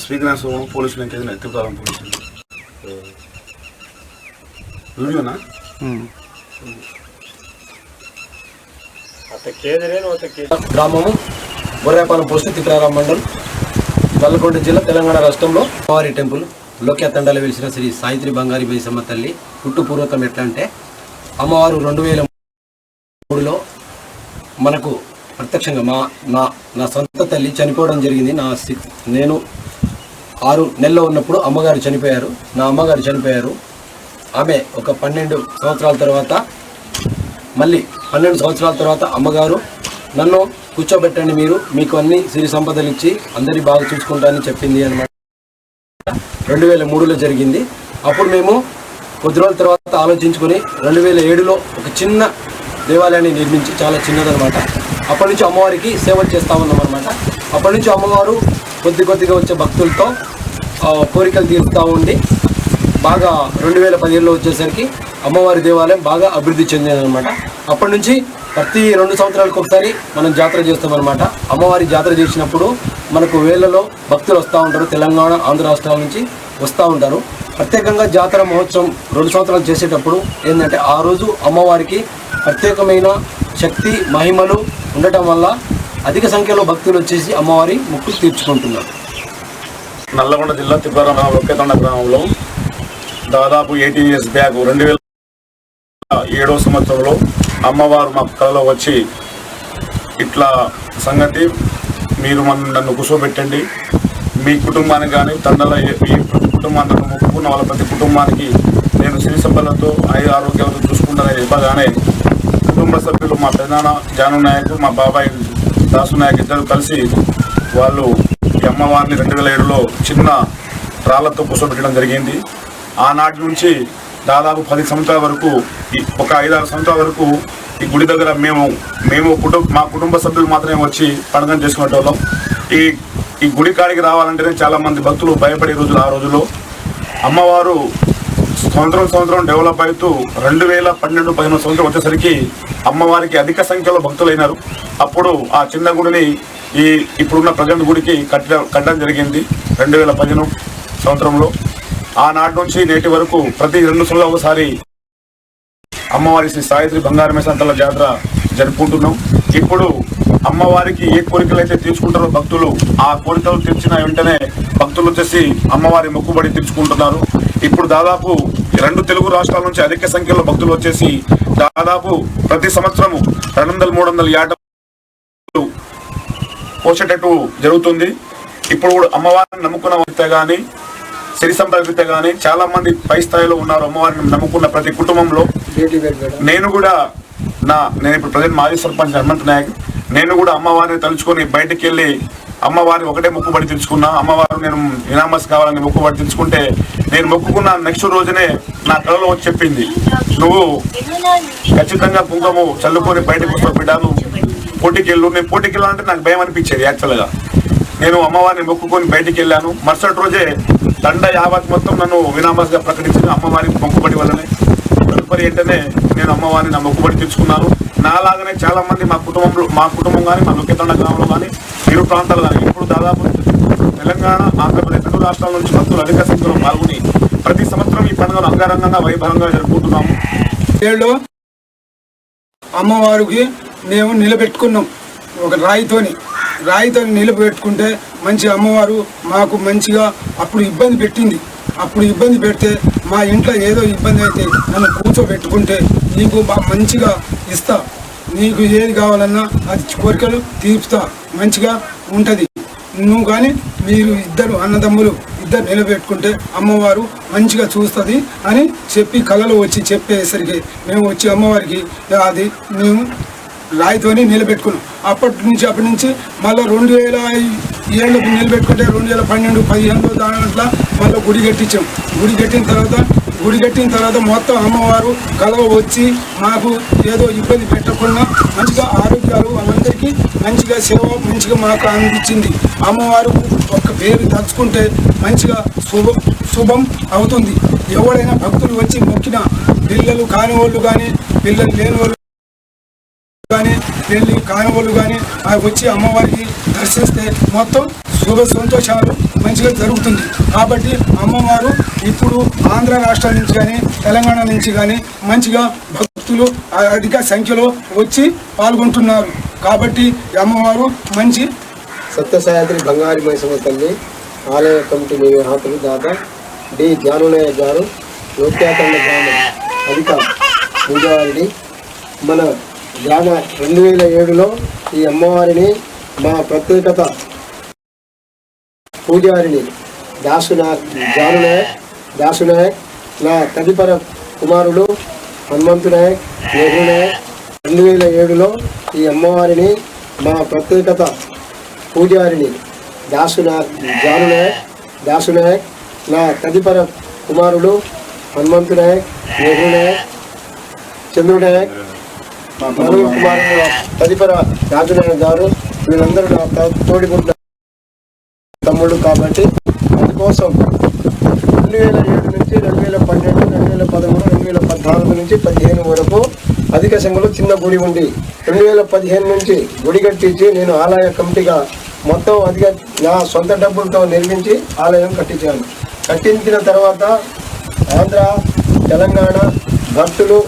ಸ್ವೀಕರಿಸುವ ಪೊಲೀಸ್ ನಂಗೆ ಎತ್ತಿರ್ತಾರ ಪೊಲೀಸ್ ವಿಡಿಯೋನಾ గ్రామము బొర్రాపాలెం పోస్ట్ తిప్రారాం మండల్ నల్లగొండ జిల్లా తెలంగాణ రాష్ట్రంలో అమ్మవారి టెంపుల్ లోక్య తండాలు వెలిసిన శ్రీ సాయిత్రి బంగారి బైసమ్మ తల్లి పుట్టు పూర్వకం ఎట్లా అంటే అమ్మవారు రెండు వేల మూడులో మనకు ప్రత్యక్షంగా మా నా నా సొంత తల్లి చనిపోవడం జరిగింది నా సిక్స్ నేను ఆరు నెలలో ఉన్నప్పుడు అమ్మగారు చనిపోయారు. నా అమ్మగారు చనిపోయారు. ఆమె ఒక పన్నెండు సంవత్సరాల తర్వాత మళ్ళీ పన్నెండు సంవత్సరాల తర్వాత అమ్మగారు నన్ను కూర్చోబెట్టండి మీరు మీకు అన్ని సిరి సంపదలు ఇచ్చి అందరి బాగా చూసుకుంటానని చెప్పింది అనమాట రెండు వేల మూడులో జరిగింది. అప్పుడు మేము కొద్ది రోజుల తర్వాత ఆలోచించుకొని రెండు వేల ఏడులో ఒక చిన్న దేవాలయాన్ని నిర్మించి చాలా చిన్నదనమాట అప్పటి నుంచి అమ్మవారికి సేవ చేస్తా అనమాట అప్పటి నుంచి అమ్మవారు కొద్ది కొద్దిగా వచ్చే భక్తులతో కోరికలు తీరుస్తూ ఉండి బాగా రెండు వేల పదిహేడులో వచ్చేసరికి అమ్మవారి దేవాలయం బాగా అభివృద్ధి చెందిందనమాట అప్పటి నుంచి ప్రతి రెండు సంవత్సరాలకు ఒకసారి మనం జాతర చేస్తామన్నమాట. అమ్మవారి జాతర చేసినప్పుడు మనకు వేళ్ళలో భక్తులు వస్తూ ఉంటారు. తెలంగాణ ఆంధ్ర రాష్ట్రాల నుంచి వస్తూ ఉంటారు. ప్రత్యేకంగా జాతర మహోత్సవం రెండు సంవత్సరాలు చేసేటప్పుడు ఏంటంటే ఆ రోజు అమ్మవారికి ప్రత్యేకమైన శక్తి మహిమలు ఉండటం వల్ల అధిక సంఖ్యలో భక్తులు వచ్చేసి అమ్మవారి మొక్కులు తీర్చుకుంటున్నారు. నల్లగొండ జిల్లా తిప్పారం ఒక్కేతండ గ్రామంలో దాదాపు ఎయిటీన్ ఇయర్స్ బ్యాక్ రెండు వేల ఏడో సంవత్సరంలో అమ్మవారు మా కళలో వచ్చి ఇట్లా సంగతి మీరు మన నన్ను కూర్చోబెట్టండి. మీ కుటుంబానికి కానీ తండల ఈ ప్రతి కుటుంబానికి మొక్కుకున్న వాళ్ళ ప్రతి కుటుంబానికి నేను శ్రీ సంపదలతో ఐదు ఆరోగ్యాలతో చూసుకుంటానని చెప్పగానే కుటుంబ సభ్యులు మా ప్రధాన జాను నాయక్ మా బాబాయ్ దాసు నాయక్ ఇద్దరు కలిసి వాళ్ళు ఈ అమ్మవారిని రెండు వేల ఏడులో చిన్న రాళ్ళతో కూర్చోబెట్టడం జరిగింది. ఆనాటి నుంచి దాదాపు పది సంవత్సరాల వరకు ఈ- ఒక ఐదారు సంవత్సరాల వరకు ఈ గుడి దగ్గర మేము మేము కుటుంబ మా కుటుంబ సభ్యులు మాత్రమే వచ్చి పండుగ చేసుకునేటోళ్ళం. ఈ ఈ గుడి కాడికి రావాలంటేనే చాలామంది భక్తులు భయపడే రోజులు ఆ రోజులో అమ్మవారు సంవత్సరం సంవత్సరం డెవలప్ అవుతూ రెండు వేల పన్నెండు పదిహేను సంవత్సరం వచ్చేసరికి అమ్మవారికి అధిక సంఖ్యలో భక్తులైనారు. అప్పుడు ఆ చిన్న గుడిని ఈ ఇప్పుడున్న ప్రజెంట్ గుడికి కట్టడం కట్టడం జరిగింది రెండు వేల పదిహేను సంవత్సరంలో. ఆనాటి నుంచి నేటి వరకు ప్రతి రెండు సంవత్సరాలు ఒకసారి అమ్మవారి శ్రీ సాయిత్రి బంగారమేశాంతల జాతర జరుపుకుంటున్నాం. ఇప్పుడు అమ్మవారికి ఏ కోరికలు అయితే తీర్చుకుంటారో భక్తులు ఆ కోరికలు తీర్చిన వెంటనే భక్తులు వచ్చేసి అమ్మవారి మొక్కుబడి తీర్చుకుంటున్నారు. ఇప్పుడు దాదాపు రెండు తెలుగు రాష్ట్రాల నుంచి అధిక సంఖ్యలో భక్తులు వచ్చేసి దాదాపు ప్రతి సంవత్సరము రెండు వందల మూడు వందల యాటలు పోసేటట్టు జరుగుతుంది. ఇప్పుడు కూడా అమ్మవారిని నమ్ముకున్న వ్యక్తే కానీ సిరి సంపద కానీ చాలా మంది పై స్థాయిలో ఉన్నారు అమ్మవారిని నమ్ముకున్న ప్రతి కుటుంబంలో. నేను కూడా నా నేను ఇప్పుడు ప్రజెంట్ మాజీ సర్పంచ్ హనుమంత్ నాయక్. నేను కూడా అమ్మవారిని తలుచుకొని బయటికి వెళ్ళి అమ్మవారిని ఒకటే మొక్కుబడి తెలుసుకున్నా అమ్మవారు నేను ఇనామస్ కావాలని మొక్కుబడి తెలుసుకుంటే నేను మొక్కుకున్న నెక్స్ట్ రోజునే నా కళలో వచ్చి చెప్పింది నువ్వు ఖచ్చితంగా కుంకుమ చల్లుకొని బయటకు వస్తావు బిడ్డ పోటీకి వెళ్ళు. నేను పోటీకి వెళ్ళాలంటే నాకు భయం అనిపించేది యాక్చువల్గా నేను అమ్మవారిని మొక్కుకొని బయటికి వెళ్ళాను. మరుసటి రోజే దండ యావత్ మొత్తం నన్ను వినామస్గా ప్రకటించిన అమ్మవారికి మొక్కుబడి వల్లనే. తదుపరి ఏంటనే నేను అమ్మవారిని నా మొక్కుబడి తెచ్చుకున్నాను. నాలాగానే చాలా మంది మా కుటుంబంలో మా కుటుంబం కానీ మా లుక్కెతండ గ్రామంలో కానీ ఇరు ప్రాంతాలు కానీ ఇప్పుడు దాదాపు తెలంగాణ ఆంధ్రప్రదేశ్ రెండు రాష్ట్రాల నుంచి భక్తులు అధిక సంఖ్యలో పాల్గొని ప్రతి సంవత్సరం ఈ పండుగను అంగరంగంగా వైభవంగా జరుపుకుంటున్నాము. ఏళ్ళు అమ్మవారికి మేము నిలబెట్టుకున్నాం ఒక రాయితోని. రాయితోని నిలబెట్టుకుంటే మంచి అమ్మవారు మాకు మంచిగా అప్పుడు ఇబ్బంది పెట్టింది. అప్పుడు ఇబ్బంది పెడితే మా ఇంట్లో ఏదో ఇబ్బంది అయితే నన్ను కూర్చోబెట్టుకుంటే నీకు మంచిగా ఇస్తా. నీకు ఏది కావాలన్నా అది కోరికలు తీర్చుతా మంచిగా ఉంటుంది. నువ్వు కానీ మీరు ఇద్దరు అన్నదమ్ములు ఇద్దరు నిలబెట్టుకుంటే అమ్మవారు మంచిగా చూస్తుంది అని చెప్పి కళలు వచ్చి చెప్పేసరికి మేము వచ్చి అమ్మవారికి అది మేము రాయితోని నిలబెట్టుకున్నాం. అప్పటి నుంచి అప్పటి నుంచి మళ్ళీ రెండు వేల ఏళ్ళకు నిలబెట్టుకుంటే రెండు వేల పన్నెండు పదిహేను దాంట్లో మళ్ళీ గుడి కట్టించాం. గుడి కట్టిన తర్వాత గుడి కట్టిన తర్వాత మొత్తం అమ్మవారు కలవ వచ్చి మాకు ఏదో ఇబ్బంది పెట్టకుండా మంచిగా ఆరోగ్యాలు వాళ్ళందరికీ మంచిగా సేవ మంచిగా మాకు అందించింది. అమ్మవారు ఒక పేరు తలుచుకుంటే మంచిగా శుభ శుభం అవుతుంది. ఎవరైనా భక్తులు వచ్చి మొక్కిన పిల్లలు కాని వాళ్ళు కానీ పిల్లలు లేని వాళ్ళు వెళ్ళి పెళ్ళి కానీ ఆ కానీ వచ్చి అమ్మవారికి దర్శిస్తే మొత్తం శుభ సంతోషాలు మంచిగా జరుగుతుంది. కాబట్టి అమ్మవారు ఇప్పుడు ఆంధ్ర రాష్ట్రం నుంచి కానీ తెలంగాణ నుంచి కానీ మంచిగా భక్తులు అధిక సంఖ్యలో వచ్చి పాల్గొంటున్నారు. కాబట్టి అమ్మవారు మంచి సత్యసాయాద్రి బంగారు మైసమ్మ తల్లి ఆలయ కమిటీ నిర్వాహకులు దాత డి. జ్ఞానులయ్య గారు లోక్యాతండ గ్రామం అధిక ముంజవారిని మన గ్రామ రెండు వేల ఏడులో ఈ అమ్మవారిని మా ప్రత్యేకత పూజారిని దాసునాయక్ జానునాయక్ దాసునాయక్ నా తదుపర కుమారుడు హనుమంతు నాయక్ నెహ్రూ నాయక్ రెండు వేల ఏడులో ఈ అమ్మవారిని మా ప్రత్యేకత పూజారిని దాసునాయక్ జానునాయక్ దాసునాయక్ నా తదుపర కుమారుడు హనుమంతు నాయక్ నెహ్రూ నాయక్ నాయక్ నలుగురు కుమార్ తదుపర రాజునాయక్ గారు వీళ్ళందరూ నా తమ్ముడు కాబట్టి అందుకోసం రెండు వేల ఏడు నుంచి రెండు వేల పన్నెండు రెండు వేల పదమూడు రెండు వేల పద్నాలుగు నుంచి పదిహేను వరకు అధిక సంఖ్యలో చిన్న గుడి ఉంది రెండు వేల పదిహేను నుంచి గుడి కట్టించి నేను ఆలయ కమిటీగా మొత్తం అధిక నా సొంత డబ్బులతో నిర్మించి ఆలయం కట్టించాను కట్టించిన తర్వాత ఆంధ్ర తెలంగాణ భక్తులు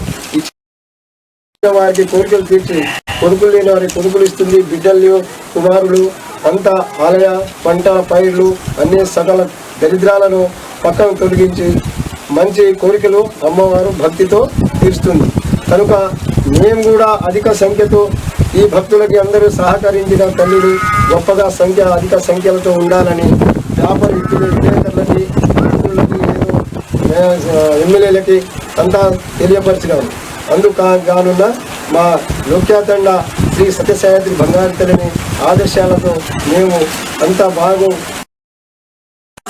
వారికి కోరికలు తీర్చి కొడుకులు లేని వారికి కొడుకులు ఇస్తుంది. బిడ్డలు కుమారులు అంతా ఆలయ పంట పైర్లు అన్ని సకల దరిద్రాలను పక్కన తొలగించి మంచి కోరికలు అమ్మవారు భక్తితో తీరుస్తుంది. కనుక మేము కూడా అధిక సంఖ్యతో ఈ భక్తులకి అందరూ సహకరించిన తల్లులు గొప్పగా సంఖ్య అధిక సంఖ్యలతో ఉండాలని వ్యాపార విక్రేతలకి ఎమ్మెల్యేలకి అంతా తెలియపరిచినాము అందుకాగానున్న మా లోక్యాతండ శ్రీ సత్యసాయత్రి బంగారు తల్లిని ఆదర్శాలతో మేము అంతా బాగు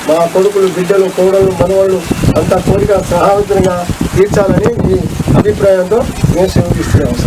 మా కొడుకులు బిడ్డలు కోడలు మనవాళ్ళు అంతా కోరిక సహాయంగా తీర్చాలని మీ అభిప్రాయంతో మేము సేవ తీస్తున్నాము